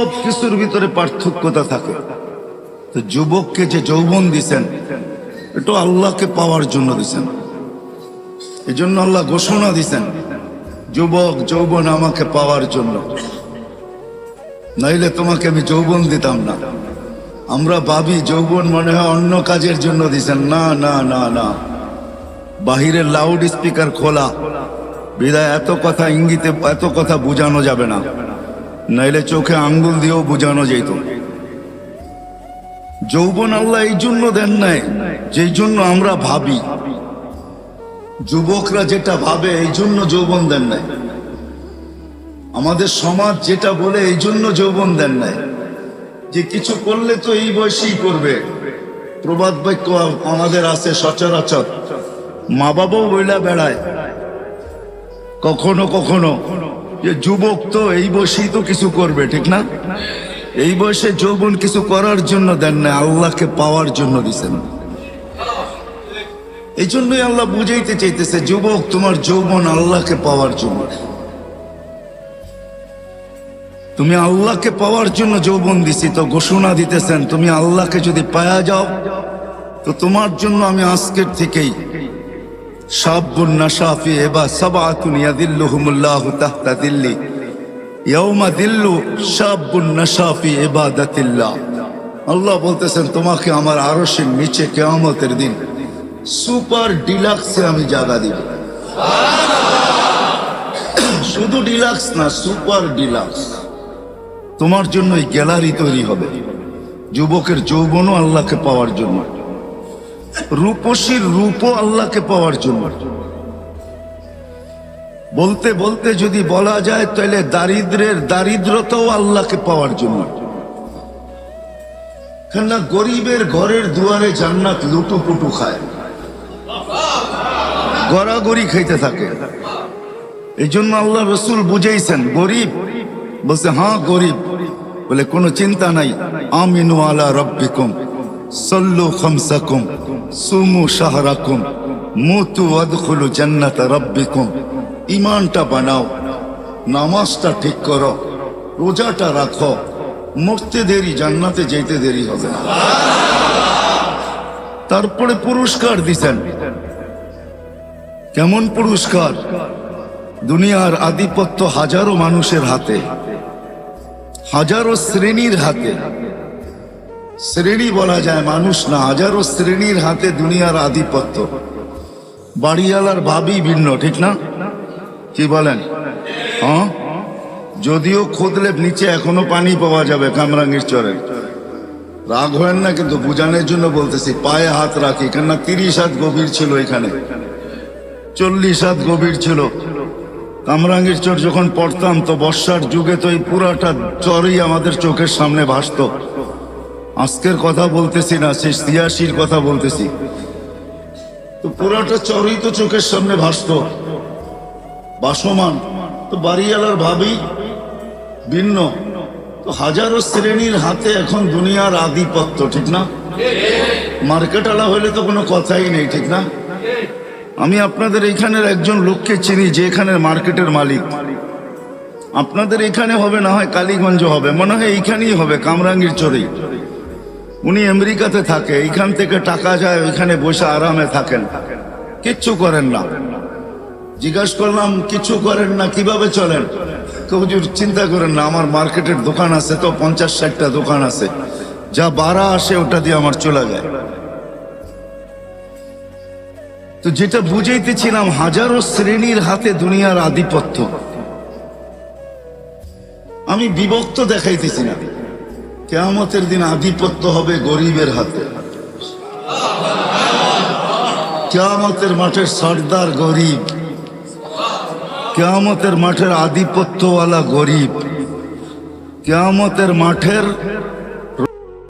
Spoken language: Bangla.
সব কিছুর ভিতরে পার্থক্যতা থাকে। তো যুবককে যে যৌবন দিছেন, এটা আল্লাহকে পাওয়ার জন্য দিছেন। এই জন্য আল্লাহ ঘোষণা দিছেন, যুবক যৌবন আমাকে পাওয়ার জন্য। নাইলে তোমাকে আমি যৌবন দিতাম না। আমরা ভাবি যৌবন মনে হয় অন্য কাজের জন্য দিছেন। না না না না। বাহিরের লাউড স্পিকার খোলা। বিদায়, এত কথা ইঙ্গিতে, এত কথা বোঝানো যাবে না। নাইলে চোখে আঙ্গুল দিয়েও বোঝানো যেত যৌবন আল্লাহ এই জন্য দেন নাই, যেই জন্য আমরা ভাবি। যুবকরা যেটা ভাবে, এই জন্য যৌবন দেন নাই। আমাদের সমাজ যেটা বলে, এই জন্য যৌবন দেন নাই। যে কিছু করলে তো এই বয়সেই করবে। প্রবাদ বাক্য আমাদের আছে সচরাচর। মা বাবাও বইলা বেড়ায়। কখনো কখনো যে যুবক তো এই বয়সেই তো কিছু করবে, ঠিক না? এই বয়সে যৌবন কিছু করার জন্য দেন না আল্লাহকে পাওয়ার জন্য দিছেন। এই জন্যই আল্লাহ বুঝাইতে চাইতেছে, যুবক, তোমার যৌবন আল্লাহকে পাওয়ার জন্য। তুমি আল্লাহকে পাওয়ার জন্য যৌবন দিছি, তো ঘোষণা দিতেছেন, তুমি আল্লাহকে যদি পায়া যাও, তো তোমার জন্য আমি আজকের থেকেই শাবুন নাশাফি এবা সাবাতুন ইয়াদিল্লুহুমুল্লাহু তাহতা দিল্লি। ইয়াউমা দিল্লু শাবুন নাশাফি ইবাদাতিল্লাহ। আল্লাহ বলতেছেন, তোমাকে আমার আরশের নিচে কিয়ামতের দিন সুপার ডিলাক্সে আমি জায়গা দিব। শুধু ডিলাক্স না, সুপার ডিলাক্স। তোমার জন্য এই গ্যালারি তৈরি হবে। যুবকের যৌবনও আল্লাহকে পাওয়ার জন্য। রূপসীর রূপও আল্লাহকে পাওয়ার জন্য। বলতে বলতে যদি বলা যায়, তাহলে দারিদ্রের দারিদ্রতাও আল্লাহকে পাওয়ার জন্য। কেননা গরিবের ঘরের দুয়ারে জান্নাত লুটুপুটু খায়। গড়াগড়ি খাইতে থাকে। এই জন্য আল্লাহ রসুল বুঝেইছেন, গরিব? বলছে হ্যাঁ গরিব। বলে, কোনো চিন্তা নাই। আমিনু আলা রব্বিকুম, সল্লু খামসাকুম। সুমু শাহরাকুম মুতু আদখুলু জান্নাত রব্বিকুম। ইমানটা বানাও, নামাজটা ঠিক করো, রোজাটা রাখো, মরতে দেরি, জান্নাতে যেতে দেরি হবে না। তারপরে পুরস্কার দিছেন কেমন পুরস্কার? দুনিয়ার আধিপত্য হাজারো মানুষের হাতে, হাজারো শ্রেণির হাতে। শ্রেণি বলা যায় মানুষ না, হাজারো শ্রেণির হাতে দুনিয়ার আধিপত্য। বাড়িওয়ালার ভাবি ভিন্ন, ঠিক না? কি বলেন? হ্যাঁ? যদিও খুদলে নিচে এখনও পানি পাওয়া যাবে কামরাঙ্গির চরের রাগ হয় না, কিন্তু বুঝানোর জন্য বলতেছি, পায়ে হাত রাখি, কেননা তিরিশ হাত গভীর ছিল এখানে। চল্লিশ হাত গভীর ছিল। কামরাঙ্গীর চর যখন পড়তাম, তো বর্ষার যুগে তো এই পুরাটা চরই আমাদের চোখের সামনে ভাসত। আজকের কথা বলতেছি না সেই ছিয়াশির কথা বলতেছি। তো পুরাটা চরই তো চোখের সামনে ভাসত বাসমান তো বাড়িওয়ালার ভাবি ভিন্ন। তো হাজারো শ্রেণির হাতে এখন দুনিয়ার আধিপত্য, ঠিক না? মার্কেটওয়ালা হলে তো কোনো কথাই নেই, ঠিক না? আমি আপনাদের এখানের একজন লোককে চিনি, যে এখানের মার্কেটের মালিক। আপনাদের এখানে হবে, না হয় কালীগঞ্জ হবে, মনে হয় এইখানেই হবে, কামরাঙ্গীর চরেই উনি আমেরিকাতে থাকে, এখান থেকে টাকা যায়, ওইখানে বসে আরামে থাকেন। কিচ্ছু করেন না। জিজ্ঞাসা করলাম কিছু করেন না, কীভাবে চলেন? চিন্তা করেন না, আমার মার্কেটের দোকান আছে তো, পঞ্চাশ ষাটটা দোকান আছে। যা বাড়া আসে, ওটা দিয়ে আমার চলে যায়। তো যেটা বুঝাইতেছিলাম, হাজারো শ্রেণির হাতে দুনিয়ার আধিপত্য। আমি বিভক্ত দেখাইতেছি না। কেয়ামতের দিন আধিপত্য হবে গরিবের হাতে। কেয়ামতের মাঠের সর্দার গরিব। কেয়ামতের মাঠের আধিপত্যওয়ালা গরিব। কেয়ামতের মাঠের